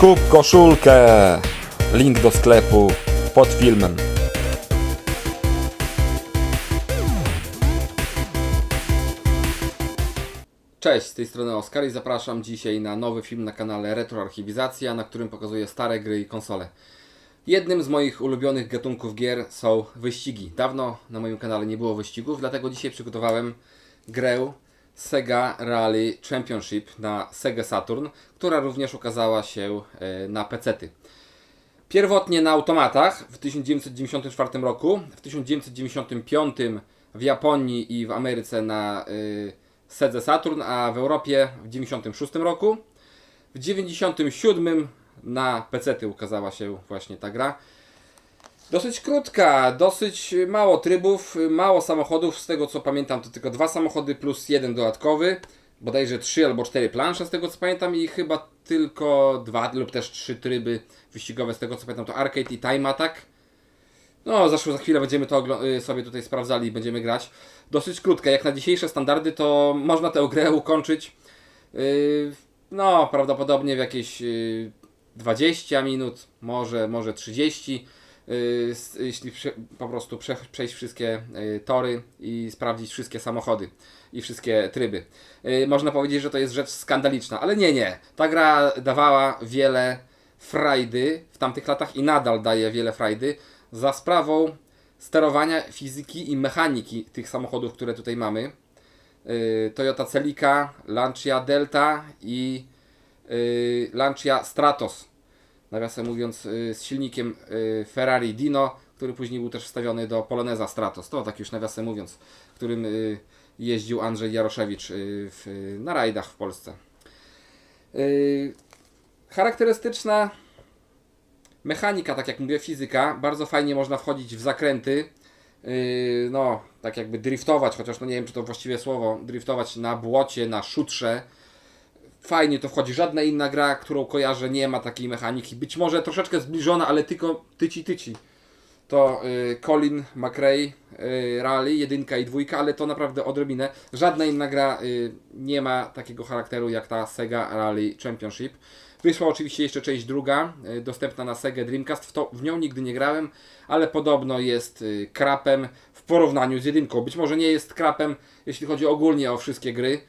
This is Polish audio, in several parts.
Kup koszulkę! Link do sklepu pod filmem. Cześć, z tej strony Oskar i zapraszam dzisiaj na nowy film na kanale Retroarchiwizacja, na którym pokazuję stare gry i konsole. Jednym z moich ulubionych gatunków gier są wyścigi. Dawno na moim kanale nie było wyścigów, dlatego dzisiaj przygotowałem grę Sega Rally Championship na Sega Saturn, która również ukazała się e, na PC-ty. Pierwotnie na automatach w 1994 roku, w 1995 w Japonii i w Ameryce na y, Sedze Saturn, a w Europie w 1996 roku. W 1997 na PC ukazała się właśnie ta gra. Dosyć krótka, dosyć mało trybów, mało samochodów, z tego co pamiętam to tylko dwa samochody plus jeden dodatkowy, bodajże trzy albo cztery plansze z tego co pamiętam i chyba tylko dwa lub też trzy tryby wyścigowe z tego co pamiętam to Arcade i Time Attack. No, zaszło za chwilę będziemy to y, sobie tutaj sprawdzali i będziemy grać. Dosyć krótka, jak na dzisiejsze standardy to można tę grę ukończyć yy, no, prawdopodobnie w jakieś yy, 20 minut, może, może 30. S- jeśli po prostu prze, przejść wszystkie yy, tory i sprawdzić wszystkie samochody i wszystkie tryby. Yy, można powiedzieć, że to jest rzecz skandaliczna, ale nie, nie. Ta gra dawała wiele frajdy w tamtych latach i nadal daje wiele frajdy za sprawą sterowania fizyki i mechaniki tych samochodów, które tutaj mamy. Toyota Celica, Lancia Delta i Lancia Stratos. Nawiasem mówiąc, yy, z silnikiem yy, Ferrari Dino, który później był też wstawiony do Poloneza Stratos. To tak już nawiasem mówiąc, którym yy, jeździł Andrzej Jaroszewicz w, na rajdach w Polsce. Charakterystyczna mechanika, tak jak mówię, fizyka. Bardzo fajnie można wchodzić w zakręty. No, tak jakby driftować, chociaż no nie wiem, czy to właściwe słowo, driftować na błocie, na szutrze. Fajnie to wchodzi. Żadna inna gra, którą kojarzę, nie ma takiej mechaniki. Być może troszeczkę zbliżona, ale tylko tyci tyci. To yy, Colin McRae yy, Rally, jedynka i dwójka, ale to naprawdę odrobinę. Żadna inna gra yy, nie ma takiego charakteru jak ta Sega Rally Championship. Wyszła oczywiście jeszcze część druga, y, dostępna na Sega Dreamcast. W, to, w nią nigdy nie grałem, ale podobno jest y, krapem w porównaniu z jedynką. Być może nie jest krapem, jeśli chodzi ogólnie o wszystkie gry.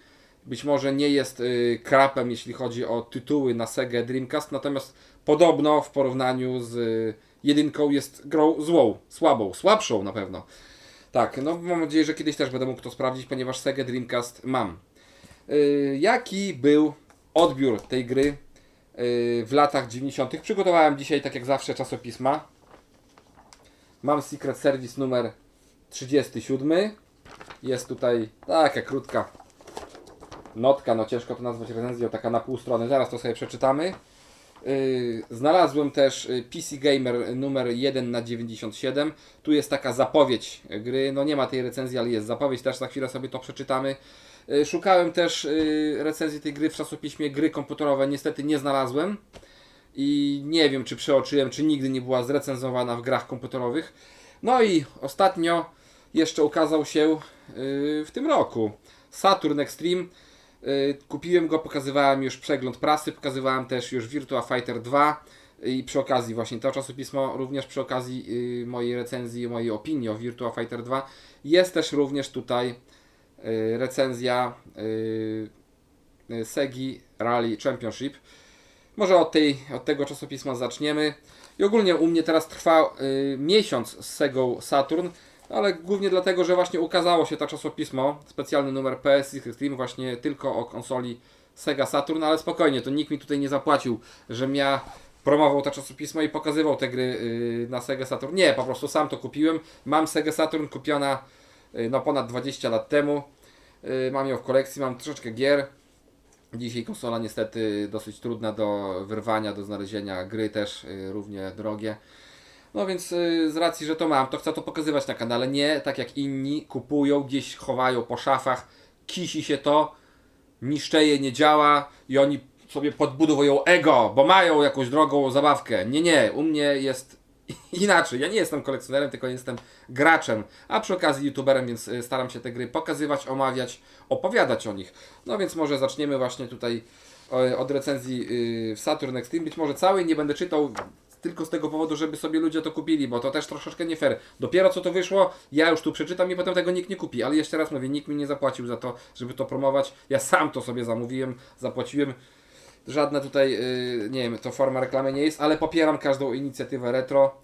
Być może nie jest y, krapem, jeśli chodzi o tytuły na Sega Dreamcast, natomiast podobno w porównaniu z y, jedynką jest grą złą, słabą, słabszą na pewno. Tak, no mam nadzieję, że kiedyś też będę mógł to sprawdzić, ponieważ Sega Dreamcast mam. Y, jaki był odbiór tej gry w latach 90. Przygotowałem dzisiaj, tak jak zawsze, czasopisma. Mam Secret Service numer 37. Jest tutaj taka krótka notka, no ciężko to nazwać recenzją, taka na pół strony. Zaraz to sobie przeczytamy. Yy, znalazłem też y, PC Gamer numer 1 na 97. Tu jest taka zapowiedź gry. No nie ma tej recenzji, ale jest zapowiedź. Też za chwilę sobie to przeczytamy. Yy, szukałem też recenzji tej gry w czasopiśmie Gry komputerowe. Niestety nie znalazłem. I nie wiem, czy przeoczyłem, czy nigdy nie była zrecenzowana w grach komputerowych. No i ostatnio jeszcze ukazał się w tym roku Saturn Extreme. Yy, Kupiłem go, pokazywałem już przegląd prasy, pokazywałem też już Virtua Fighter 2 i przy okazji właśnie to czasopismo, również przy okazji yy, mojej recenzji, mojej opinii o Virtua Fighter 2 jest też również tutaj recenzja Segi Rally Championship. Może od, tej, od tego czasopisma zaczniemy. I ogólnie u mnie teraz trwa miesiąc z Segą Saturn, ale głównie dlatego, że właśnie ukazało się to czasopismo, specjalny numer PS Extreme właśnie tylko o konsoli Sega Saturn, ale spokojnie, to nikt mi tutaj nie zapłacił, żebym ja promował to czasopismo i pokazywał te gry y, na Sega Saturn. Nie, po prostu sam to kupiłem. Mam Sega Saturn kupiona y, no ponad 20 lat temu. Y, mam ją w kolekcji, mam troszeczkę gier. Dzisiaj konsola niestety dosyć trudna do wyrwania, do znalezienia, gry też równie drogie. No więc y, z racji, że to mam, to chcę to pokazywać na kanale. Nie tak jak inni kupują, gdzieś chowają po szafach, kisi się to, niszczeje, nie działa i oni sobie podbudowują ego, bo mają jakąś drogą zabawkę. Nie, nie, u mnie jest inaczej. Ja nie jestem kolekcjonerem, tylko jestem graczem, a przy okazji youtuberem, więc y, staram się te gry pokazywać, omawiać, opowiadać o nich. No więc może zaczniemy właśnie tutaj e, od recenzji y, w Saturn Extreme. Być może całej nie będę czytał tylko z tego powodu, żeby sobie ludzie to kupili, bo to też troszeczkę nie fair. Dopiero co to wyszło, ja już tu przeczytam i potem tego nikt nie kupi. Ale jeszcze raz mówię, nikt mi nie zapłacił za to, żeby to promować. Ja sam to sobie zamówiłem, zapłaciłem. Żadna tutaj, y, nie wiem, to forma reklamy nie jest, ale popieram każdą inicjatywę retro.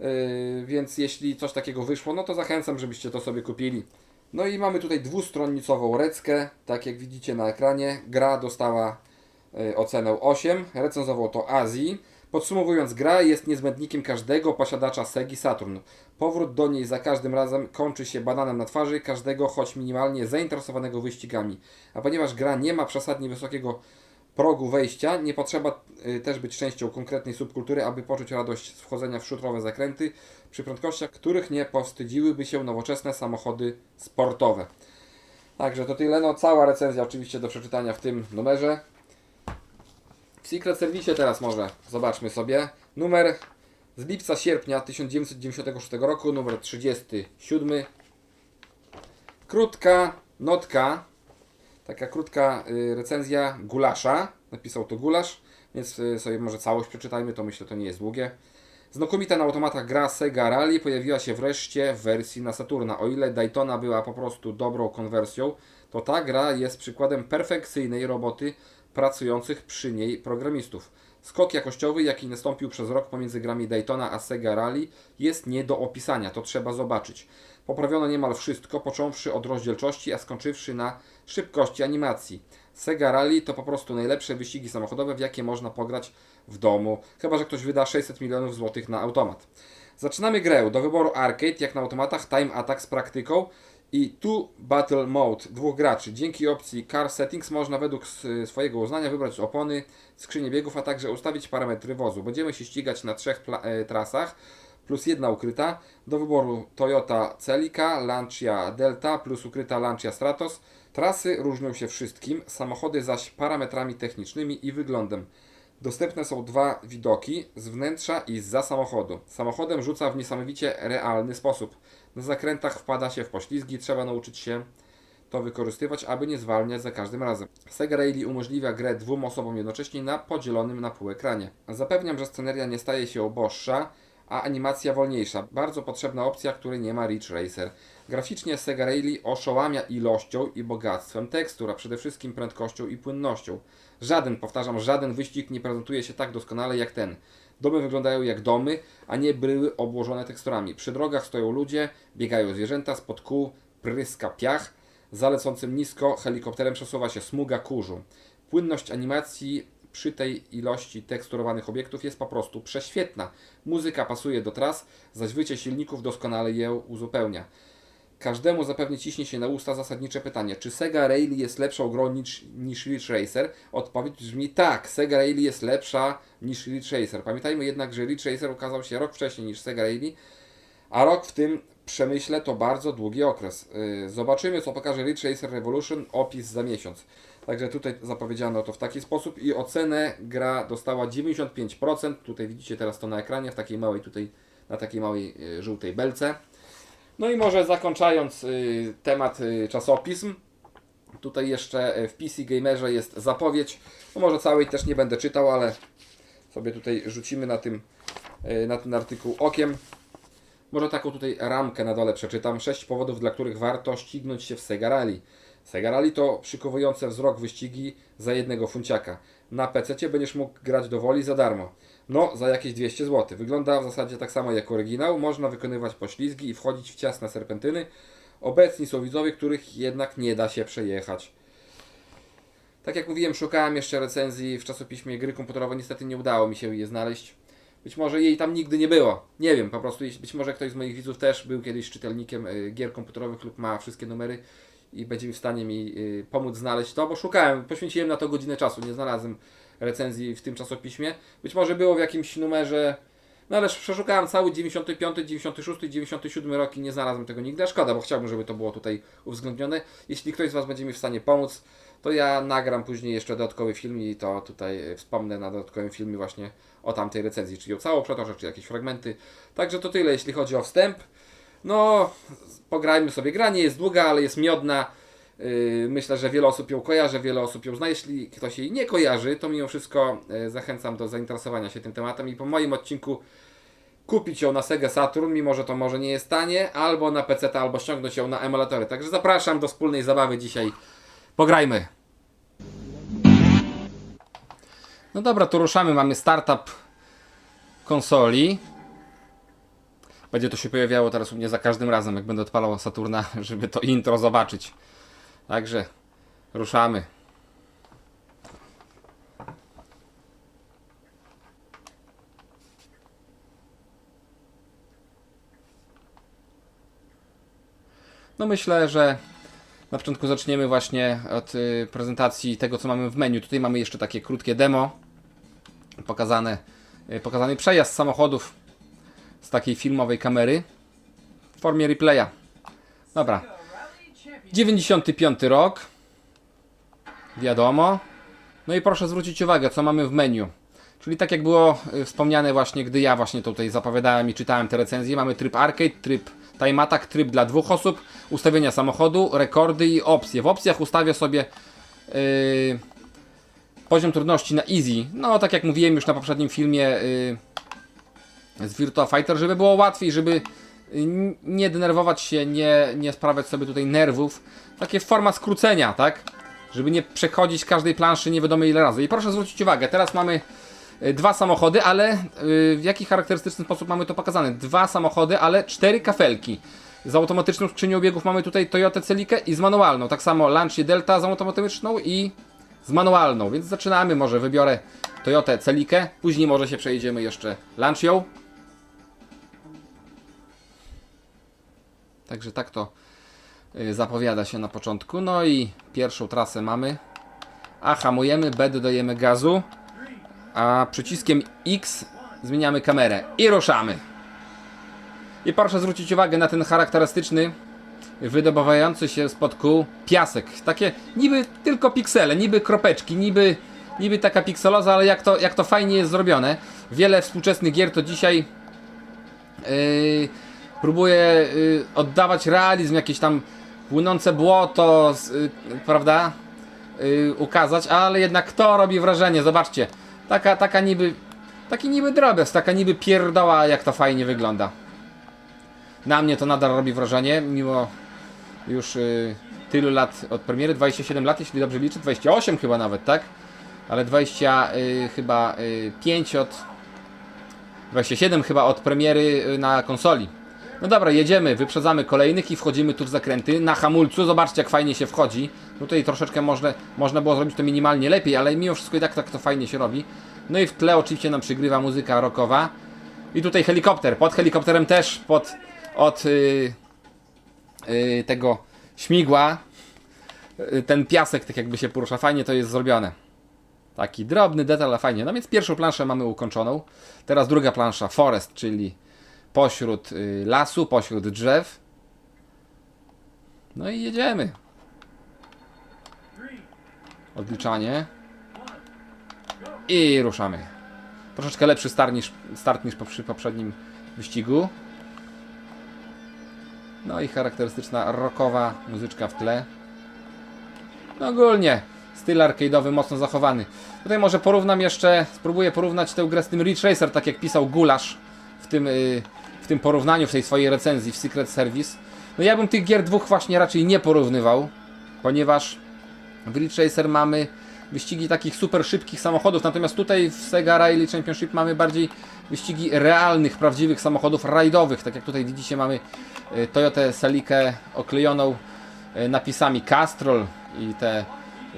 Yy, więc jeśli coś takiego wyszło, no to zachęcam, żebyście to sobie kupili. No i mamy tutaj dwustronnicową reckę, tak jak widzicie na ekranie. Gra dostała yy, ocenę 8, recenzował to Azji. Podsumowując, gra jest niezbędnikiem każdego posiadacza Segi Saturn. Powrót do niej za każdym razem kończy się bananem na twarzy każdego, choć minimalnie zainteresowanego wyścigami. A ponieważ gra nie ma przesadnie wysokiego progu wejścia, nie potrzeba y, też być częścią konkretnej subkultury, aby poczuć radość z wchodzenia w szutrowe zakręty przy prędkościach, których nie powstydziłyby się nowoczesne samochody sportowe. Także to tyle. No, cała recenzja oczywiście do przeczytania w tym numerze. W Secret Service teraz może zobaczmy sobie. Numer z lipca sierpnia 1996 roku, numer 37. Krótka notka taka krótka y, recenzja Gulasza. Napisał to Gulasz, więc y, sobie może całość przeczytajmy, to myślę, to nie jest długie. Znakomita na automatach gra Sega Rally pojawiła się wreszcie w wersji na Saturna. O ile Daytona była po prostu dobrą konwersją, to ta gra jest przykładem perfekcyjnej roboty pracujących przy niej programistów. Skok jakościowy, jaki nastąpił przez rok pomiędzy grami Daytona a Sega Rally, jest nie do opisania, to trzeba zobaczyć. Poprawiono niemal wszystko, począwszy od rozdzielczości, a skończywszy na szybkości animacji. Sega Rally to po prostu najlepsze wyścigi samochodowe, w jakie można pograć w domu, chyba że ktoś wyda 600 milionów złotych na automat. Zaczynamy grę. Do wyboru arcade, jak na automatach, time attack z praktyką i two battle mode dwóch graczy. Dzięki opcji car settings można według swojego uznania wybrać opony, skrzynię biegów, a także ustawić parametry wozu. Będziemy się ścigać na trzech e, trasach plus jedna ukryta. Do wyboru Toyota Celica, Lancia Delta plus ukryta Lancia Stratos. Trasy różnią się wszystkim, samochody zaś parametrami technicznymi i wyglądem. Dostępne są dwa widoki, z wnętrza i za samochodu. Samochodem rzuca w niesamowicie realny sposób. Na zakrętach wpada się w poślizgi, trzeba nauczyć się to wykorzystywać, aby nie zwalniać za każdym razem. Sega Rally umożliwia grę dwóm osobom jednocześnie na podzielonym na pół ekranie. Zapewniam, że sceneria nie staje się uboższa, a animacja wolniejsza. Bardzo potrzebna opcja, której nie ma Ridge Racer. Graficznie Sega Rally oszołamia ilością i bogactwem tekstur, a przede wszystkim prędkością i płynnością. Żaden, powtarzam, żaden wyścig nie prezentuje się tak doskonale jak ten. Domy wyglądają jak domy, a nie bryły obłożone teksturami. Przy drogach stoją ludzie, biegają zwierzęta, spod kół pryska piach, za lecącym nisko helikopterem przesuwa się smuga kurzu. Płynność animacji przy tej ilości teksturowanych obiektów jest po prostu prześwietna. Muzyka pasuje do tras, zaś wycie silników doskonale je uzupełnia. Każdemu zapewne ciśnie się na usta zasadnicze pytanie, czy Sega Rally jest lepszą grą niż, niż Ridge Racer? Odpowiedź brzmi tak, Sega Rally jest lepsza niż Ridge Racer. Pamiętajmy jednak, że Ridge Racer ukazał się rok wcześniej niż Sega Rally, a rok w tym przemyśle to bardzo długi okres. Yy, Zobaczymy, co pokaże Ridge Racer Revolution, opis za miesiąc. Także tutaj zapowiedziano to w taki sposób i ocenę gra dostała 95%. Tutaj widzicie teraz to na ekranie, w takiej małej tutaj, na takiej małej yy, żółtej belce. No i może zakończając y, temat y, czasopism, tutaj jeszcze y, w PC Gamerze jest zapowiedź. No może całej też nie będę czytał, ale sobie tutaj rzucimy na, tym, y, na ten artykuł okiem. Może taką tutaj ramkę na dole przeczytam. Sześć powodów, dla których warto ścignąć się w Sega Rally. Sega Rally to przykuwujące wzrok wyścigi za jednego funciaka. Na PC będziesz mógł grać do woli za darmo. No, za jakieś 200 zł. Wygląda w zasadzie tak samo jak oryginał. Można wykonywać poślizgi i wchodzić w ciasne serpentyny. Obecni są widzowie, których jednak nie da się przejechać. Tak jak mówiłem, szukałem jeszcze recenzji w czasopiśmie gry komputerowe. Niestety nie udało mi się je znaleźć. Być może jej tam nigdy nie było. Nie wiem, po prostu być może ktoś z moich widzów też był kiedyś czytelnikiem y, gier komputerowych lub ma wszystkie numery i będzie w stanie mi y, pomóc znaleźć to, bo szukałem, poświęciłem na to godzinę czasu, nie znalazłem recenzji w tym czasopiśmie. Być może było w jakimś numerze, no ale przeszukałem cały 95, 96, 97 rok i nie znalazłem tego nigdy, a szkoda, bo chciałbym, żeby to było tutaj uwzględnione. Jeśli ktoś z Was będzie mi w stanie pomóc, to ja nagram później jeszcze dodatkowy film i to tutaj y, wspomnę na dodatkowym filmie właśnie o tamtej recenzji, czyli o całą przetoczę, czy jakieś fragmenty. Także to tyle, jeśli chodzi o wstęp. No, pograjmy sobie. Gra nie jest długa, ale jest miodna. Yy, Myślę, że wiele osób ją kojarzy, wiele osób ją zna. Jeśli ktoś jej nie kojarzy, to mimo wszystko yy, zachęcam do zainteresowania się tym tematem i po moim odcinku kupić ją na Sega Saturn, mimo że to może nie jest tanie, albo na PC, albo ściągnąć ją na emulatory. Także zapraszam do wspólnej zabawy dzisiaj. Pograjmy! No dobra, to ruszamy. Mamy startup konsoli. Będzie to się pojawiało teraz u mnie za każdym razem, jak będę odpalał Saturna, żeby to intro zobaczyć. Także ruszamy. No myślę, że na początku zaczniemy właśnie od y, prezentacji tego, co mamy w menu. Tutaj mamy jeszcze takie krótkie demo. Pokazane, y, pokazany przejazd samochodów takiej filmowej kamery w formie replaya. Dobra. 95 rok. Wiadomo. No i proszę zwrócić uwagę, co mamy w menu. Czyli tak jak było y, wspomniane właśnie, gdy ja właśnie tutaj zapowiadałem i czytałem te recenzje, mamy tryb arcade, tryb time attack, tryb dla dwóch osób, ustawienia samochodu, rekordy i opcje. W opcjach ustawię sobie yy, poziom trudności na easy. No tak jak mówiłem już na poprzednim filmie yy, z Virtua Fighter, żeby było łatwiej, żeby nie denerwować się, nie, nie sprawiać sobie tutaj nerwów. Takie forma skrócenia, tak? Żeby nie przechodzić każdej planszy nie wiadomo ile razy. I proszę zwrócić uwagę, teraz mamy y, dwa samochody, ale y, w jaki charakterystyczny sposób mamy to pokazane? Dwa samochody, ale cztery kafelki. Z automatyczną skrzynią biegów mamy tutaj Toyota Celikę i z manualną. Tak samo Lancia Delta z automatyczną i z manualną. Więc zaczynamy, może wybiorę Toyotę Celikę, później może się przejedziemy jeszcze Lancią. Także tak to y, zapowiada się na początku. No i pierwszą trasę mamy. A hamujemy, B dodajemy gazu, a przyciskiem X zmieniamy kamerę i ruszamy. I proszę zwrócić uwagę na ten charakterystyczny, wydobywający się spod kół piasek. Takie niby tylko piksele, niby kropeczki, niby, niby taka pikseloza, ale jak to, jak to fajnie jest zrobione. Wiele współczesnych gier to dzisiaj Yy, próbuje yy, oddawać realizm, jakieś tam płynące błoto, yy, prawda? Yy, ukazać, ale jednak to robi wrażenie, zobaczcie. Taka, taka niby, taki niby drobiazg, taka niby pierdoła, jak to fajnie wygląda. Na mnie to nadal robi wrażenie, mimo już yy, tylu lat od premiery, 27 lat, jeśli dobrze liczę, 28 chyba nawet, tak? Ale 20 yy, chyba yy, 5 od 27 chyba od premiery y, na konsoli. No dobra, jedziemy, wyprzedzamy kolejnych i wchodzimy tu w zakręty. Na hamulcu, zobaczcie jak fajnie się wchodzi. Tutaj troszeczkę można, można było zrobić to minimalnie lepiej, ale mimo wszystko i tak, tak to fajnie się robi. No i w tle oczywiście nam przygrywa muzyka rockowa. I tutaj helikopter. Pod helikopterem też pod, od y, y, tego śmigła y, ten piasek tak jakby się porusza. Fajnie to jest zrobione. Taki drobny detal, ale fajnie. No więc pierwszą planszę mamy ukończoną. Teraz druga plansza, forest, czyli pośród y, lasu, pośród drzew. No i jedziemy. Odliczanie. I ruszamy. Troszeczkę lepszy start niż, start niż przy poprzednim wyścigu. No i charakterystyczna rockowa muzyczka w tle. No ogólnie styl arcade'owy mocno zachowany. Tutaj może porównam jeszcze, spróbuję porównać tę grę z tym Ridge Racer, tak jak pisał Gulasz w tym, y, w tym porównaniu, w tej swojej recenzji w Secret Service. No ja bym tych gier dwóch właśnie raczej nie porównywał, ponieważ w Ridge Racer mamy wyścigi takich super szybkich samochodów, natomiast tutaj w Sega Rally Championship mamy bardziej wyścigi realnych, prawdziwych samochodów rajdowych, tak jak tutaj widzicie mamy y, Toyotę Celikę oklejoną y, napisami Castrol i te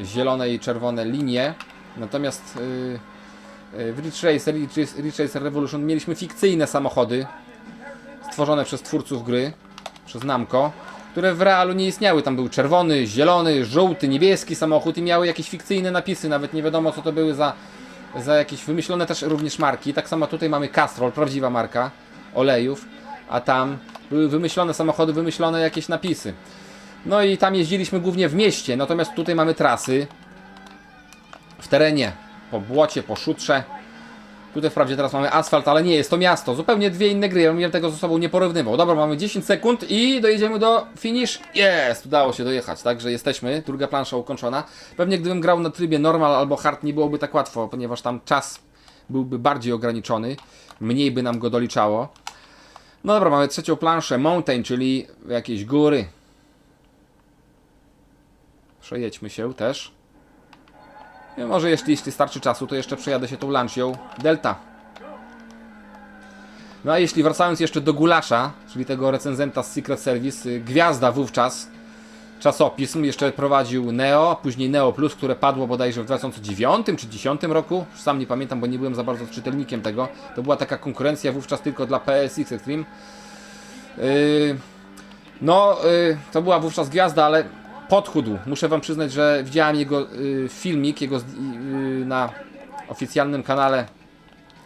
zielone i czerwone linie. Natomiast yy, w Ridge Racer, Ridge Racer Revolution mieliśmy fikcyjne samochody stworzone przez twórców gry, przez Namco, które w realu nie istniały. Tam był czerwony, zielony, żółty, niebieski samochód i miały jakieś fikcyjne napisy, nawet nie wiadomo co to były za, za jakieś wymyślone też również marki. Tak samo tutaj mamy Castrol, prawdziwa marka olejów, a tam były wymyślone samochody, wymyślone jakieś napisy. No i tam jeździliśmy głównie w mieście, natomiast tutaj mamy trasy w terenie, po błocie, po szutrze. Tutaj wprawdzie teraz mamy asfalt, ale nie jest to miasto. Zupełnie dwie inne gry. Ja bym tego ze sobą nie porównywał. Dobra, mamy 10 sekund i dojedziemy do finish. Jest! Udało się dojechać, także jesteśmy. Druga plansza ukończona. Pewnie gdybym grał na trybie normal albo hard nie byłoby tak łatwo, ponieważ tam czas byłby bardziej ograniczony. Mniej by nam go doliczało. No dobra, mamy trzecią planszę. Mountain, czyli jakieś góry. Przejedźmy się też. Może jeśli, jeśli starczy czasu, to jeszcze przejadę się tą Lancią Delta. No a jeśli wracając jeszcze do Gulasza, czyli tego recenzenta z Secret Service, y, Gwiazda wówczas, czasopism, jeszcze prowadził Neo, później Neo Plus, które padło bodajże w 2009 czy 2010 roku, już sam nie pamiętam, bo nie byłem za bardzo czytelnikiem tego. To była taka konkurencja wówczas tylko dla PSX Extreme. Yy, no, yy, to była wówczas Gwiazda, ale podchudł. Muszę wam przyznać, że widziałem jego y, filmik, jego zd- y, na oficjalnym kanale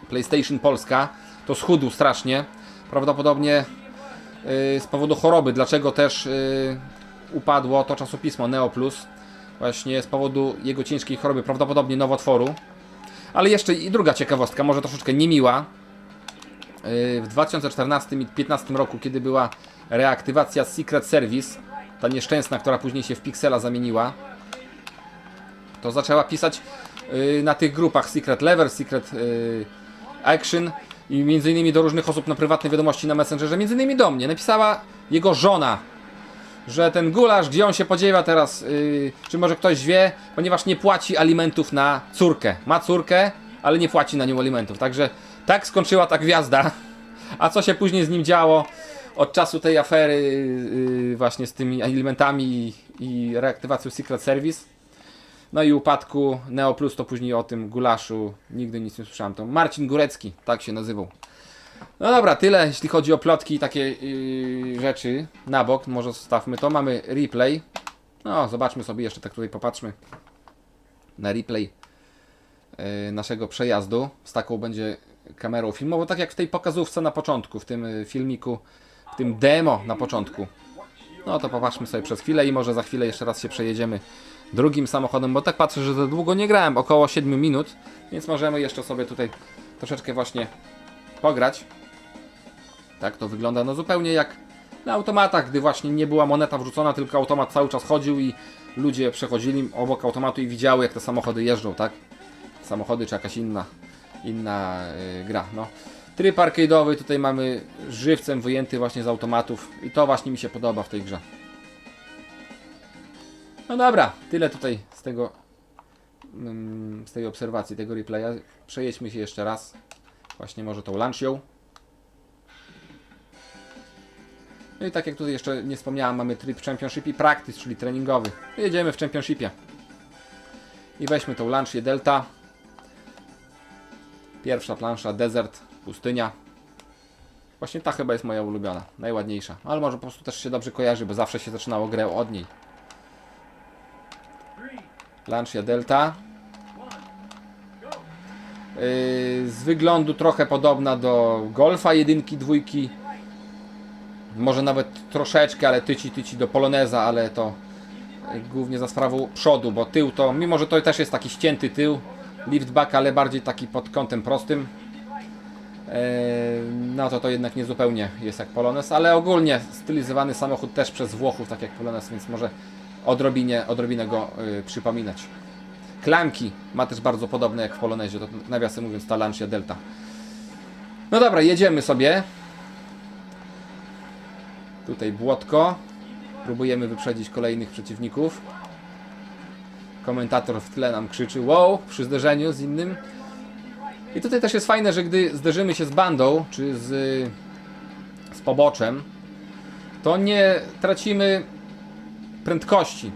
PlayStation Polska. To schudł strasznie. Prawdopodobnie y, z powodu choroby. Dlaczego też y, upadło to czasopismo Neo Plus? Właśnie z powodu jego ciężkiej choroby, prawdopodobnie nowotworu. Ale jeszcze i druga ciekawostka, może troszeczkę niemiła. Y, W 2014 i 2015 roku, kiedy była reaktywacja Secret Service, ta nieszczęsna, która później się w Pixela zamieniła, to zaczęła pisać y, na tych grupach Secret Lever, Secret y, Action i między innymi do różnych osób na prywatne wiadomości na Messengerze, między innymi do mnie. Napisała jego żona, że ten gulasz, gdzie on się podziewa teraz, y, czy może ktoś wie, ponieważ nie płaci alimentów na córkę. Ma córkę, ale nie płaci na nią alimentów. Także tak skończyła ta gwiazda. A co się później z nim działo od czasu tej afery yy, właśnie z tymi alimentami i, i reaktywacją Secret Service. No i upadku Neo Plus, to później o tym gulaszu nigdy nic nie słyszałem. To Marcin Górecki, tak się nazywał. No dobra, tyle jeśli chodzi o plotki i takie yy, rzeczy na bok. Może zostawmy to. Mamy replay. No, zobaczmy sobie jeszcze, tak tutaj popatrzmy na replay yy, naszego przejazdu. Z taką będzie kamerą filmową, tak jak w tej pokazówce na początku, w tym y, filmiku, w tym demo na początku. No to popatrzmy sobie przez chwilę i może za chwilę jeszcze raz się przejedziemy drugim samochodem, bo tak patrzę, że za długo nie grałem, około 7 minut, więc możemy jeszcze sobie tutaj troszeczkę właśnie pograć. Tak to wygląda, no zupełnie jak na automatach, gdy właśnie nie była moneta wrzucona, tylko automat cały czas chodził i ludzie przechodzili obok automatu i widziały jak te samochody jeżdżą, tak? Samochody czy jakaś inna inna y, gra. No. Tryb arcade'owy tutaj mamy żywcem wyjęty właśnie z automatów i to właśnie mi się podoba w tej grze. No dobra, tyle tutaj z tego mm, z tej obserwacji, tego replaya. Przejedźmy się jeszcze raz. Właśnie może tą Lancią. No i tak jak tutaj jeszcze nie wspomniałem, mamy tryb Championship i Practice, czyli treningowy. Jedziemy w Championshipie. I weźmy tą Lancię Delta. Pierwsza plansza, desert, pustynia. Właśnie ta chyba jest moja ulubiona, najładniejsza. Ale może po prostu też się dobrze kojarzy, bo zawsze się zaczynało grę od niej. Lancia Delta. Yy, z wyglądu trochę podobna do Golfa jedynki, dwójki. Może nawet troszeczkę, ale tyci, tyci do Poloneza, ale to głównie za sprawą przodu, bo tył to, mimo że to też jest taki ścięty tył, liftback, ale bardziej taki pod kątem prostym. Eee, No to to jednak nie zupełnie jest jak Polones, ale ogólnie stylizowany samochód też przez Włochów, tak jak Polones, więc może odrobinie, odrobinę go y, przypominać. Klamki ma też bardzo podobne jak w Polonezie, to nawiasem mówiąc ta Lancia Delta. No dobra, jedziemy sobie. Tutaj błotko. Próbujemy wyprzedzić kolejnych przeciwników. Komentator w tle nam krzyczy wow przy zderzeniu z innym. I tutaj też jest fajne, że gdy zderzymy się z bandą, czy z, z poboczem, to nie tracimy prędkości.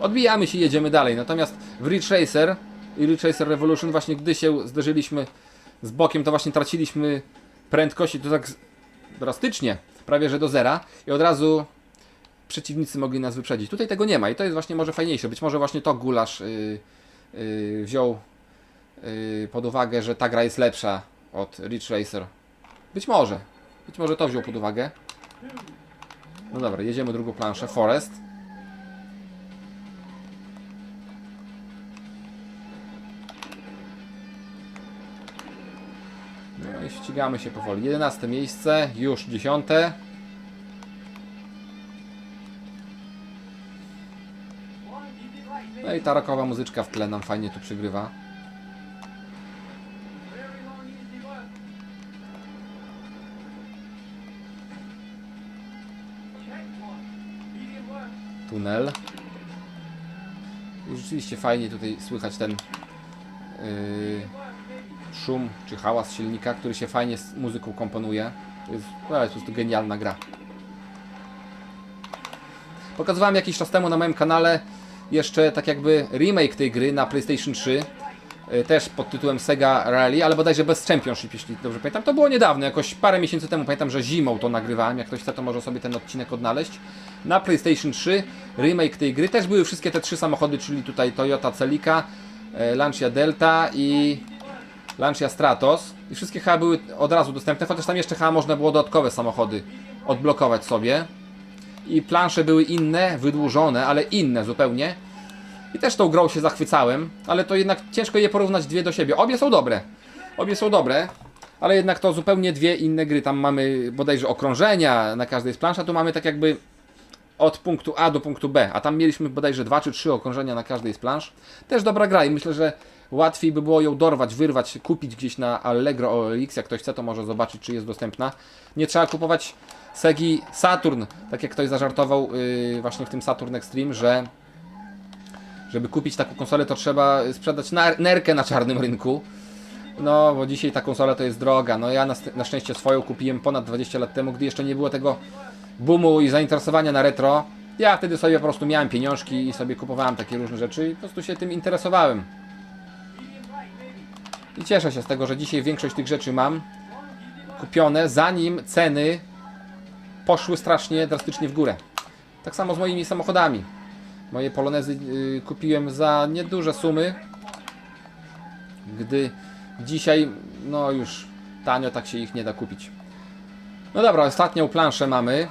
Odbijamy się i jedziemy dalej. Natomiast w Ridge Racer i Ridge Racer Revolution właśnie gdy się zderzyliśmy z bokiem, to właśnie traciliśmy prędkość i to tak drastycznie, prawie że do zera i od razu przeciwnicy mogli nas wyprzedzić. Tutaj tego nie ma i to jest właśnie może fajniejsze. Być może właśnie to Gulasz yy, yy, wziął pod uwagę, że ta gra jest lepsza od Ridge Racer. Być może. Być może to wziął pod uwagę. No dobra, jedziemy drugą planszę. Forest. No i ścigamy się powoli. 11 miejsce, już 10. No i ta rockowa muzyczka w tle nam fajnie tu przygrywa. Tunel. I rzeczywiście fajnie tutaj słychać ten yy, szum czy hałas silnika, który się fajnie z muzyką komponuje. To jest, no, jest po prostu genialna gra. Pokazywałem jakiś czas temu na moim kanale jeszcze tak jakby remake tej gry na PlayStation 3. y, Też pod tytułem Sega Rally, ale bodajże bez Championship, jeśli dobrze pamiętam. To było niedawno, jakoś parę miesięcy temu. Pamiętam, że zimą to nagrywałem. Jak ktoś chce, to może sobie ten odcinek odnaleźć. Na PlayStation 3 remake tej gry. Też były wszystkie te trzy samochody, czyli tutaj Toyota Celica, e, Lancia Delta i Lancia Stratos. I wszystkie chyba były od razu dostępne, chociaż tam jeszcze chyba można było dodatkowe samochody odblokować sobie i plansze były inne, wydłużone, ale inne zupełnie. I też tą grą się zachwycałem, ale to jednak ciężko je porównać dwie do siebie. Obie są dobre. Obie są dobre, ale jednak to zupełnie dwie inne gry. Tam mamy bodajże okrążenia na każdej z plansz, a tu mamy tak jakby od punktu A do punktu B, a tam mieliśmy bodajże dwa czy trzy okrążenia na każdej z plansz. Też dobra gra i myślę, że łatwiej by było ją dorwać, wyrwać, kupić gdzieś na Allegro OLX. Jak ktoś chce, to może zobaczyć, czy jest dostępna. Nie trzeba kupować Segi Saturn, tak jak ktoś zażartował yy, właśnie w tym Saturn Extreme, że żeby kupić taką konsolę, to trzeba sprzedać nerkę na czarnym rynku. No, bo dzisiaj ta konsola to jest droga. No ja na, na szczęście swoją kupiłem ponad 20 lat temu, gdy jeszcze nie było tego boomu i zainteresowania na retro. Ja wtedy sobie po prostu miałem pieniążki i sobie kupowałem takie różne rzeczy i po prostu się tym interesowałem. I cieszę się z tego, że dzisiaj większość tych rzeczy mam kupione, zanim ceny poszły strasznie drastycznie w górę. Tak samo z moimi samochodami. Moje polonezy y, kupiłem za nieduże sumy, gdy dzisiaj, no już tanio tak się ich nie da kupić. No dobra, ostatnią planszę mamy.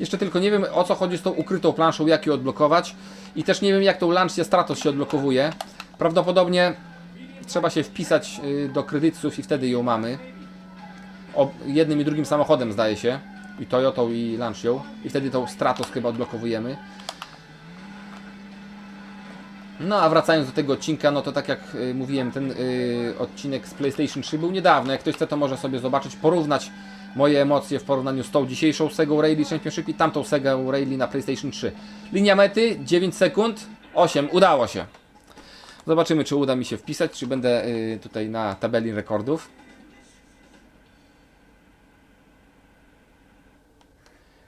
Jeszcze tylko nie wiem o co chodzi z tą ukrytą planszą, jak ją odblokować. I też nie wiem jak tą Lancia Stratos się odblokowuje. Prawdopodobnie trzeba się wpisać y, do kredytów i wtedy ją mamy. O, jednym i drugim samochodem zdaje się. I Toyotą i Lancią. I wtedy tą Stratos chyba odblokowujemy. No a wracając do tego odcinka, no to tak jak y, mówiłem, ten y, odcinek z PlayStation 3 był niedawno. Jak ktoś chce, to może sobie zobaczyć, porównać moje emocje w porównaniu z tą dzisiejszą Sega Rally Championship i tamtą Sega Rally na PlayStation 3. Linia mety 9 sekund, 8, udało się. Zobaczymy, czy uda mi się wpisać, czy będę y, tutaj na tabeli rekordów.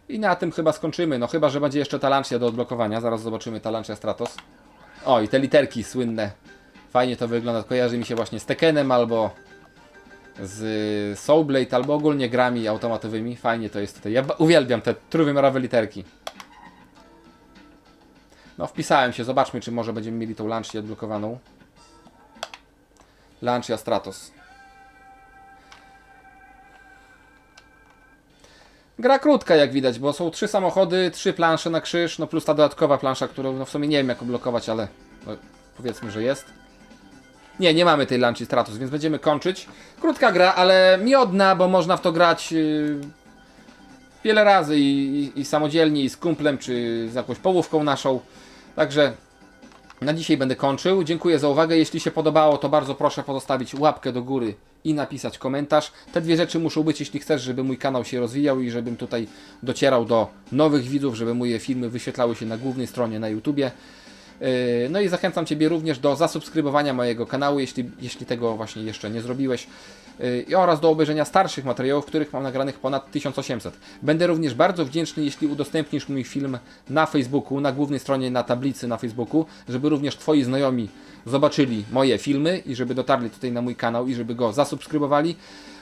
I na tym chyba skończymy. No chyba, że będzie jeszcze ta do odblokowania. Zaraz zobaczymy ta Stratos. O, i te literki słynne. Fajnie to wygląda. Kojarzy mi się właśnie z Tekkenem albo z Soulblade, albo ogólnie grami automatowymi. Fajnie to jest tutaj. Ja uwielbiam te trójwymiarowe literki. No, wpisałem się. Zobaczmy, czy może będziemy mieli tą Lancię odblokowaną. Lancia Stratos. Gra krótka, jak widać, bo są trzy samochody, trzy plansze na krzyż, no plus ta dodatkowa plansza, którą no w sumie nie wiem jak odblokować, ale no, powiedzmy, że jest. Nie, nie mamy tej Lanci Stratos, więc będziemy kończyć. Krótka gra, ale miodna, bo można w to grać yy, wiele razy i, i, i samodzielnie, i z kumplem, czy z jakąś połówką naszą. Także na dzisiaj będę kończył. Dziękuję za uwagę. Jeśli się podobało, to bardzo proszę pozostawić łapkę do góry i napisać komentarz. Te dwie rzeczy muszą być, jeśli chcesz, żeby mój kanał się rozwijał i żebym tutaj docierał do nowych widzów, żeby moje filmy wyświetlały się na głównej stronie na YouTubie. Yy, No i zachęcam Ciebie również do zasubskrybowania mojego kanału, jeśli, jeśli tego właśnie jeszcze nie zrobiłeś. Yy, oraz do obejrzenia starszych materiałów, których mam nagranych ponad 1800. Będę również bardzo wdzięczny, jeśli udostępnisz mój film na Facebooku, na głównej stronie, na tablicy na Facebooku, żeby również Twoi znajomi zobaczyli moje filmy i żeby dotarli tutaj na mój kanał i żeby go zasubskrybowali.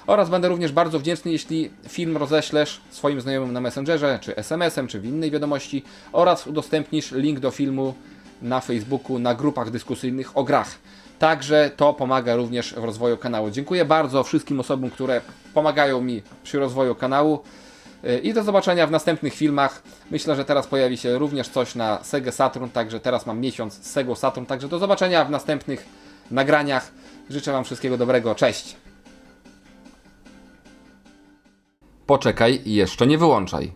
Oraz będę również bardzo wdzięczny, jeśli film roześlesz swoim znajomym na Messengerze, czy SMS-em, czy w innej wiadomości oraz udostępnisz link do filmu na Facebooku, na grupach dyskusyjnych o grach. Także to pomaga również w rozwoju kanału. Dziękuję bardzo wszystkim osobom, które pomagają mi przy rozwoju kanału. Yy, I do zobaczenia w następnych filmach. Myślę, że teraz pojawi się również coś na Sega Saturn, także teraz mam miesiąc z Sega Saturn, także do zobaczenia w następnych nagraniach. Życzę Wam wszystkiego dobrego. Cześć! Poczekaj i jeszcze nie wyłączaj.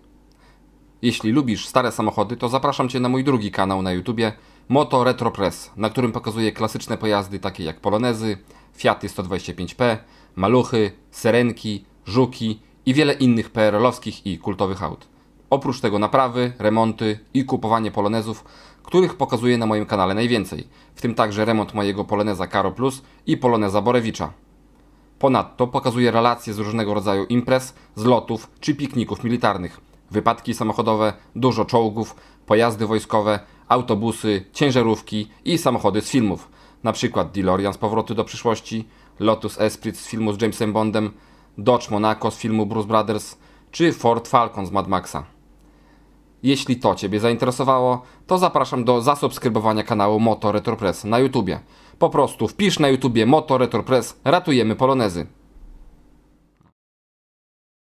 Jeśli lubisz stare samochody, to zapraszam Cię na mój drugi kanał na YouTubie Moto Retro Press, na którym pokazuję klasyczne pojazdy takie jak Polonezy, Fiaty 125P, Maluchy, Serenki, Żuki i wiele innych PRL-owskich i kultowych aut. Oprócz tego naprawy, remonty i kupowanie Polonezów, których pokazuję na moim kanale najwięcej, w tym także remont mojego Poloneza Caro Plus i Poloneza Borewicza. Ponadto pokazuje relacje z różnego rodzaju imprez, zlotów czy pikników militarnych, wypadki samochodowe, dużo czołgów, pojazdy wojskowe, autobusy, ciężarówki i samochody z filmów, przykład DeLorean z Powrotu do przyszłości, Lotus Esprit z filmu z Jamesem Bondem, Dodge Monaco z filmu Bruce Brothers czy Ford Falcon z Mad Maxa. Jeśli to Ciebie zainteresowało, to zapraszam do zasubskrybowania kanału Moto Retro Press na YouTubie. Po prostu wpisz na YouTubie Moto Retro Press Ratujemy Polonezy.